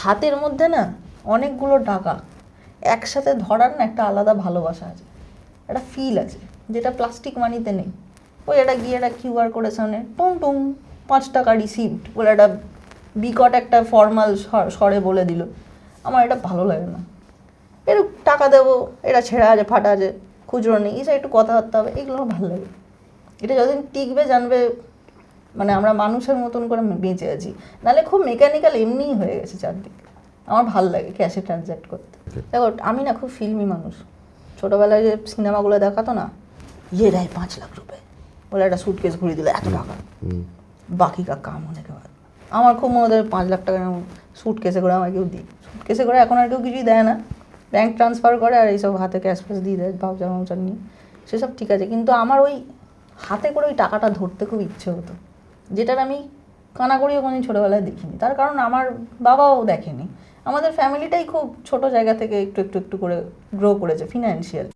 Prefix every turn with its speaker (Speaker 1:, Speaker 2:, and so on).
Speaker 1: হাতের মধ্যে না অনেকগুলো টাকা একসাথে ধরার না একটা আলাদা ভালোবাসা আছে। একটা ফিল আছে, যেটা প্লাস্টিক মানিতে নেই। ওই একটা গিয়ে একটা কিউআর করে সামনে টুং টুং পাঁচ টাকা রিসিপ্ট বলে একটা বিকট একটা ফর্মাল স্বরে বলে দিল। আমার এটা ভালো লাগে না। একটু টাকা দেবো, এটা ছেঁড়া আছে, ফাটা আছে, খুচরো নেই এসব একটু কথাবার্তা হবে, এগুলো ভালো লাগে। এটা যতদিন টিকবে, জানবে মানে আমরা মানুষের মতন করে বেঁচে আছি। নাহলে খুব মেকানিক্যাল এমনিই হয়ে গেছে চারদিকে। আমার ভালো লাগে ক্যাশে ট্রানজ্যাক্ট করতে। দেখো আমি না খুব ফিল্মি মানুষ। ছোটোবেলায় যে সিনেমাগুলো দেখাতো না ইয়ে রায় পাঁচ লাখ রুপে। বলে একটা সুটকেস ঘুরিয়ে দিল এত টাকা। বাকি কা কাম হলে কেউ আমার খুব মনে হয় পাঁচ লাখ টাকা সুটকেসে করে আমার কেউ দিই সুটকেসে করে এখন আর কেউ কিছুই দেয় না। ব্যাংক ট্রান্সফার করে আর এইসব হাতে ক্যাশ ফ্যাশ দিয়ে দেয় ভাউচার ভাউচার নিয়ে। সেসব ঠিক আছে। কিন্তু আমার ওই হাতে করে ওই টাকাটা ধরতে খুব ইচ্ছে হতো। যেটার আমি কানাকড়িও কোনোদিন ছোটোবেলায় দেখিনি। তার কারণ আমার বাবাও দেখেনি। আমাদের ফ্যামিলিটাই খুব ছোট জায়গা থেকে একটু একটু একটু করে গ্রো করেছে ফিনান্সিয়াল